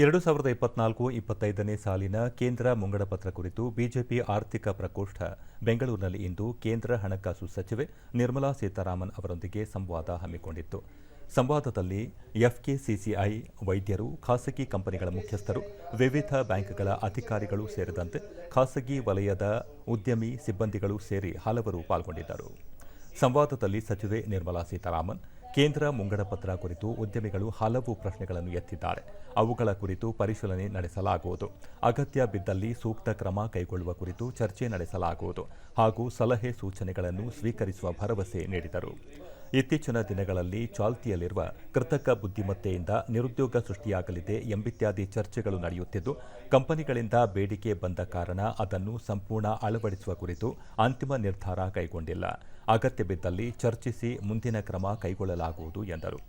ಎರಡು ಸಾವಿರದ ಇಪ್ಪತ್ನಾಲ್ಕು ಇಪ್ಪತ್ತೈದನೇ ಸಾಲಿನ ಕೇಂದ್ರ ಮುಂಗಡಪತ್ರ ಕುರಿತು ಬಿಜೆಪಿ ಆರ್ಥಿಕ ಪ್ರಕೋಷ್ಠ ಬೆಂಗಳೂರಿನಲ್ಲಿ ಇಂದು ಕೇಂದ್ರ ಹಣಕಾಸು ಸಚಿವೆ ನಿರ್ಮಲಾ ಸೀತಾರಾಮನ್ ಅವರೊಂದಿಗೆ ಸಂವಾದ ಹಮ್ಮಿಕೊಂಡಿತ್ತು. ಸಂವಾದದಲ್ಲಿ ಎಫ್ಕೆಸಿಸಿಐ ವೈದ್ಯರು, ಖಾಸಗಿ ಕಂಪನಿಗಳ ಮುಖ್ಯಸ್ಥರು, ವಿವಿಧ ಬ್ಯಾಂಕ್ಗಳ ಅಧಿಕಾರಿಗಳು ಸೇರಿದಂತೆ ಖಾಸಗಿ ವಲಯದ ಉದ್ಯಮಿ ಸಿಬ್ಬಂದಿಗಳು ಸೇರಿ ಹಲವರು ಪಾಲ್ಗೊಂಡಿದ್ದರು. ಸಂವಾದದಲ್ಲಿ ಸಚಿವೆ ನಿರ್ಮಲಾ ಸೀತಾರಾಮನ್ ಕೇಂದ್ರ ಮುಂಗಡಪತ್ರ ಕುರಿತು ಉದ್ಯಮಿಗಳು ಹಲವು ಪ್ರಶ್ನೆಗಳನ್ನು ಎತ್ತಿದ್ದಾರೆ. ಅವುಗಳ ಕುರಿತು ಪರಿಶೀಲನೆ ನಡೆಸಲಾಗುವುದು. ಅಗತ್ಯ ಬಿದ್ದಲ್ಲಿ ಸೂಕ್ತ ಕ್ರಮ ಕೈಗೊಳ್ಳುವ ಕುರಿತು ಚರ್ಚೆ ನಡೆಸಲಾಗುವುದು ಹಾಗೂ ಸಲಹೆ ಸೂಚನೆಗಳನ್ನು ಸ್ವೀಕರಿಸುವ ಭರವಸೆ ನೀಡಿದರು. ಇತ್ತೀಚಿನ ದಿನಗಳಲ್ಲಿ ಚಾಲ್ತಿಯಲ್ಲಿರುವ ಕೃತಕ ಬುದ್ಧಿಮತ್ತೆಯಿಂದ ನಿರುದ್ಯೋಗ ಸೃಷ್ಟಿಯಾಗಲಿದೆ ಎಂಬಿತ್ಯಾದಿ ಚರ್ಚೆಗಳು ನಡೆಯುತ್ತಿದ್ದು, ಕಂಪನಿಗಳಿಂದ ಬೇಡಿಕೆ ಬಂದ ಕಾರಣ ಅದನ್ನು ಸಂಪೂರ್ಣ ಅಳವಡಿಸುವ ಕುರಿತು ಅಂತಿಮ ನಿರ್ಧಾರ ಕೈಗೊಂಡಿಲ್ಲ. ಅಗತ್ಯ ಬಿದ್ದಲ್ಲಿ ಚರ್ಚಿಸಿ ಮುಂದಿನ ಕ್ರಮ ಕೈಗೊಳ್ಳಲಾಗುವುದು ಎಂದರು.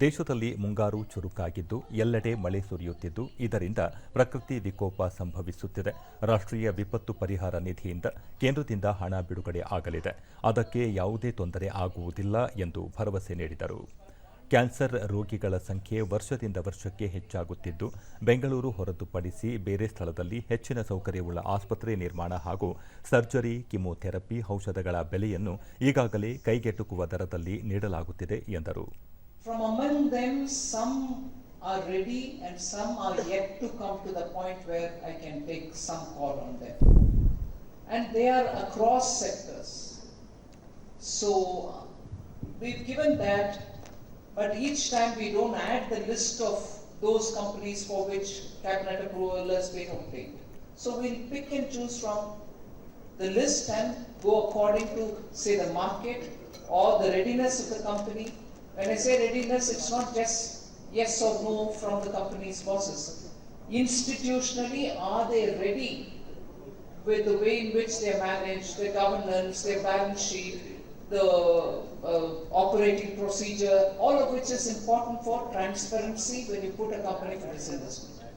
ದೇಶದಲ್ಲಿ ಮುಂಗಾರು ಚುರುಕಾಗಿದ್ದು, ಎಲ್ಲೆಡೆ ಮಳೆ ಸುರಿಯುತ್ತಿದ್ದು, ಇದರಿಂದ ಪ್ರಕೃತಿ ವಿಕೋಪ ಸಂಭವಿಸುತ್ತಿದೆ. ರಾಷ್ಟ್ರೀಯ ವಿಪತ್ತು ಪರಿಹಾರ ನಿಧಿಯಿಂದ ಕೇಂದ್ರದಿಂದ ಹಣ ಬಿಡುಗಡೆ ಆಗಲಿದೆ. ಅದಕ್ಕೆ ಯಾವುದೇ ತೊಂದರೆ ಆಗುವುದಿಲ್ಲ ಎಂದು ಭರವಸೆ ನೀಡಿದರು. ಕ್ಯಾನ್ಸರ್ ರೋಗಿಗಳ ಸಂಖ್ಯೆ ವರ್ಷದಿಂದ ವರ್ಷಕ್ಕೆ ಹೆಚ್ಚಾಗುತ್ತಿದ್ದು, ಬೆಂಗಳೂರು ಹೊರತುಪಡಿಸಿ ಬೇರೆ ಸ್ಥಳದಲ್ಲಿ ಹೆಚ್ಚಿನ ಸೌಕರ್ಯವುಳ್ಳ ಆಸ್ಪತ್ರೆ ನಿರ್ಮಾಣ ಹಾಗೂ ಸರ್ಜರಿ, ಕಿಮೋಥೆರಪಿ ಔಷಧಗಳ ಬೆಲೆಯನ್ನು ಈಗಾಗಲೇ ಕೈಗೆಟುಕುವ ದರದಲ್ಲಿ ನೀಡಲಾಗುತ್ತಿದೆ ಎಂದರು. From among them, some are ready and some are yet to come to the point where I can take some call on them. And they are across sectors. So we've given that, but each time we don't add the list of those companies for which cabinet approval has been obtained. So we'll pick and choose from the list and go according to, say, the market or the readiness of the company. When I say readiness, it's not just yes or no from the company's bosses. Institutionally, are they ready with the way in which they manage their governance, their balance sheet, the uh, operating procedure, all of which is important for transparency when you put a company for this investment.